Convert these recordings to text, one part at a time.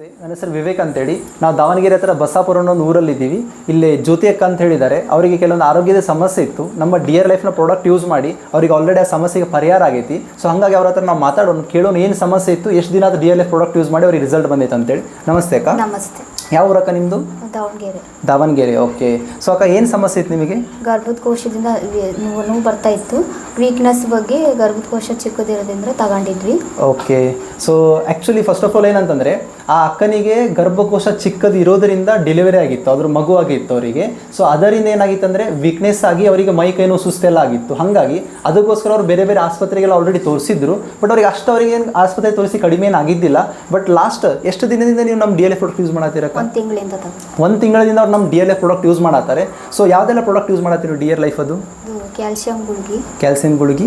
ನಮಸ್ತೆ. ನನ್ನ ಹೆಸರು ವಿವೇಕ್ ಅಂತೇಳಿ. ನಾವು ದಾವಣಗೆರೆ ಹತ್ರ ಬಸಾಪುರ ಅನ್ನೋ ಒಂದು ಊರಲ್ಲಿದ್ದೀವಿ. ಇಲ್ಲಿ ಜ್ಯೋತಿ ಅಕ್ಕ ಅಂತ ಹೇಳಿದ್ದಾರೆ. ಅವರಿಗೆ ಕೆಲವೊಂದು ಆರೋಗ್ಯದ ಸಮಸ್ಯೆ ಇತ್ತು. ನಮ್ಮ ಡಿಯರ್ ಲೈಫ್ನ ಪ್ರಾಡಕ್ಟ್ ಯೂಸ್ ಮಾಡಿ ಅವರಿಗೆ ಆಲ್ರೆಡಿ ಆ ಸಮಸ್ಯೆಗೆ ಪರಿಹಾರ ಆಗೈತಿ. ಸೊ ಹಾಗಾಗಿ ಅವ್ರ ಹತ್ರ ನಾವು ಮಾತಾಡೋಣ ಕೇಳೋಣ ಏನು ಸಮಸ್ಯೆ ಇತ್ತು ಎಷ್ಟು ದಿನ ಅದು ಡಿಯರ್ ಲೈಫ್ ಪ್ರಾಡಕ್ಟ್ ಯೂಸ್ ಮಾಡಿ ಅವ್ರಿಗೆ ರಿಸಲ್ಟ್ ಬಂದೈತೆ ಅಂತೇಳಿ. ನಮಸ್ತೆ ಅಕ್ಕ. ನಮಸ್ತೆ. ಯಾವ ಊರಕ್ಕ ನಿಮ್ಮದು ದಾವಣಗೆರೆ. ದಾವಣಗೆರೆ ಓಕೆ ಸೊ ಅಕ್ಕ ಏನು ಸಮಸ್ಯೆ ಇತ್ತು ನಿಮಗೆ? ಗರ್ಭದ ಕೋಶದಿಂದ ವಿ- ನೋವು ನೋವು ಬರ್ತಾ ಇತ್ತು. ವೀಕ್ನೆಸ್ ಬಗ್ಗೆ ಗರ್ಭದ ಕೋಶ ಚಿಕ್ಕದಿರೋದ್ರಿಂದ ತಗೊಂಡಿದ್ವಿ. Okay so actually first of all ಏನಂತಂದರೆ ಆ ಅಕ್ಕನಿಗೆ ಗರ್ಭಕೋಶ ಚಿಕ್ಕದು ಇರೋದರಿಂದ ಡೆಲಿವರಿ ಆಗಿತ್ತು ಅದ್ರ ಮಗು ಆಗಿತ್ತು ಅವರಿಗೆ. ಸೊ ಅದರಿಂದ ಏನಾಗಿತ್ತು ಅಂದರೆ ವೀಕ್ನೆಸ್ ಆಗಿ ಅವರಿಗೆ ಮೈ ಕೈ ನೋವು ಸುಸ್ತೆಲ್ಲ ಆಗಿತ್ತು. ಹಾಗಾಗಿ ಅದಕ್ಕೋಸ್ಕರ ಅವರು ಬೇರೆ ಬೇರೆ ಆಸ್ಪತ್ರೆಗೆಲ್ಲ ಆಲ್ರೆಡಿ ತೋರಿಸಿದ್ರು. ಬಟ್ ಅವ್ರಿಗೆ ಅಷ್ಟು ಅವರಿಗೆ ಏನು ಆಸ್ಪತ್ರೆ ತೋರಿಸಿ ಕಡಿಮೆ ಏನು ಆಗಿದ್ದಿಲ್ಲ. ಬಟ್ ಲಾಸ್ಟ್ ಎಷ್ಟು ದಿನದಿಂದ ನೀವು ನಮ್ಮ D L F product use ಮಾಡ್ತೀರ ಒಂದು ತಿಂಗಳಿಂದ ಒಂದು ತಿಂಗಳಿಂದ ಅವ್ರು ನಮ್ಮ D L F product use ಮಾಡ್ತಾರೆ. ಸೊ ಯಾವುದೆಲ್ಲ ಪ್ರಾಡಕ್ಟ್ ಯೂಸ್ ಮಾಡತ್ತೀರಿ ಡಿ ಎಲ್ ಲೈಫ್ ಅದು ಕ್ಯಾಲ್ಸಿಯಂ ಗುಳಿಗೆ ಕ್ಯಾಲ್ಸಿಯಂ ಗುಳಿಗೆ?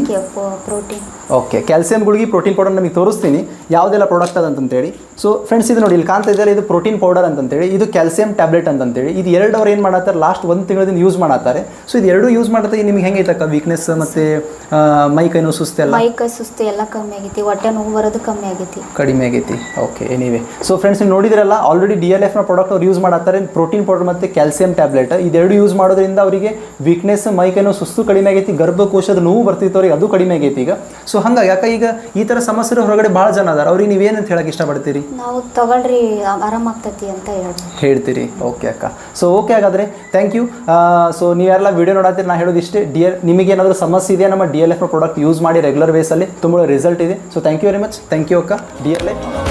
ಪ್ರೋಟೀನ್ ಓಕೆ ಕ್ಯಾಲ್ಸಿಯಂ ಗುಳಿಗೆ ಪ್ರೋಟೀನ್ ಪೌಡರ್ ನಮಗೆ ತೋರಿಸ್ತೀನಿ. ಯಾವುದೆಲ್ಲ ಪ್ರಾಡಕ್ಟ್ ಅದಂತಂತೇಳಿ. ಸೊ ಫ್ರೆಂಡ್ಸ್ ಇದು ನೋಡಿ ಇಲ್ಲಿ ಕಾಣ್ತಾ ಇದ್ದಾರೆ ಇದು ಪ್ರೋಟೀನ್ ಪೌಡರ್ ಅಂತಂತೇಳಿ ಇದು ಕ್ಯಾಲ್ಸಿಯಂ ಟ್ಯಾಬ್ಲೆಟ್ ಅಂತಂತೇಳಿ. ಇದು ಎರಡು ಅವ್ರು ಏನು ಮಾಡತ್ತಾರೆ? ಲಾಸ್ಟ್ ಒಂದು ತಿಂಗಳಿಂದ ಯೂಸ್ ಮಾಡತ್ತಾರೆ. ಸೊ ಇದು ಎರಡು ಯೂಸ್ ಮಾಡತ್ತೆ ನಿಮ್ಗೆ ಹೆಂಗೆ ಐತಕ್ಕ ವೀಕ್ನೆಸ್ ಮತ್ತೆ ಮೈ ಕೈ ನೋವು ಸುಸ್ತೆಲ್ಲ ಮೈ ಕೈ ಸುಸ್ತು ಎಲ್ಲ ಕಮ್ಮಿ ಆಗೈತಿ ಹೊಟ್ಟೆ ನೋವು ಬರೋದು ಕಮ್ಮಿ ಆಗೈತಿ. ಕಡಿಮೆ ಆಗೈತಿ. ಓಕೆ ಎನಿವೆ ಸೊ ಫ್ರೆಂಡ್ಸ್ ನೀವು ನೋಡಿದ್ರಲ್ಲ ಆಲ್ರೆಡಿ ಡಿ ಎಲ್ ಎಫ್ನ ಪ್ರಾಡಕ್ಟ್ ಅವ್ರು ಯೂಸ್ ಮಾಡತ್ತಾರೆ ಪ್ರೋಟೀನ್ ಪೌಡರ್ ಮತ್ತು ಕ್ಯಾಲ್ಸಿಯಂ ಟ್ಯಾಬ್ಲೆಟ್ ಇದೆರಡು ಯೂಸ್ ಮಾಡೋದ್ರಿಂದ ಅವರಿಗೆ ವೀಕ್ನೆಸ್ ಮೈ ಕೈ ನೋವು ಸುಸ್ತು ಕಡಿಮೆ ಆಗೈತಿ ಗರ್ಭಕೋಶದ ನೋವು ಬರ್ತಿತ್ತು ಅವ್ರಿಗೆ ಅದು ಕಡಿಮೆ ಆಗೈತಿ ಈಗ. ಸೊ ಹಂಗಾಗಿ ಯಾಕೆ ಈಗ ಈ ಥರ ಸಮಸ್ಯೆ ಹೊರಗಡೆ ಭಾಳ ಜನ ಅದಾರ. ಅವ್ರಿಗೆ ನೀವೇನಂತ ಹೇಳಕ್ಕೆ ಇಷ್ಟಪಡ್ತೀರಿ? ನಾವು ತಗೊಳ್ರಿ ಆರಾಮಾಗ್ತತಿ ಅಂತ ಹೇಳಿ ಹೇಳ್ತೀರಿ. ಓಕೆ ಅಕ್ಕ. ಸೊ ಓಕೆ ಹಾಗಾದರೆ ಥ್ಯಾಂಕ್ ಯು ಸೊ ನೀವೆಲ್ಲ ವಿಡಿಯೋ ನೋಡತ್ತೀರಿ ನಾ ಹೇಳೋದು ಇಷ್ಟೇ. ಡಿ ಎಲ್ ನಿಮಗೆ ಏನಾದರೂ ಸಮಸ್ಯೆ ಇದೆಯಾ? ನಮ್ಮ ಡಿ ಎಲ್ ಎಫ್ನ ಪ್ರಾಡಕ್ಟ್ ಯೂಸ್ ಮಾಡಿ ರೆಗ್ಯುಲರ್ ಬೇಸಲ್ಲಿ ತುಂಬ ರಿಸಲ್ಟ್ ಇದೆ. So thank you very much thank you ಅಕ್ಕ. D L F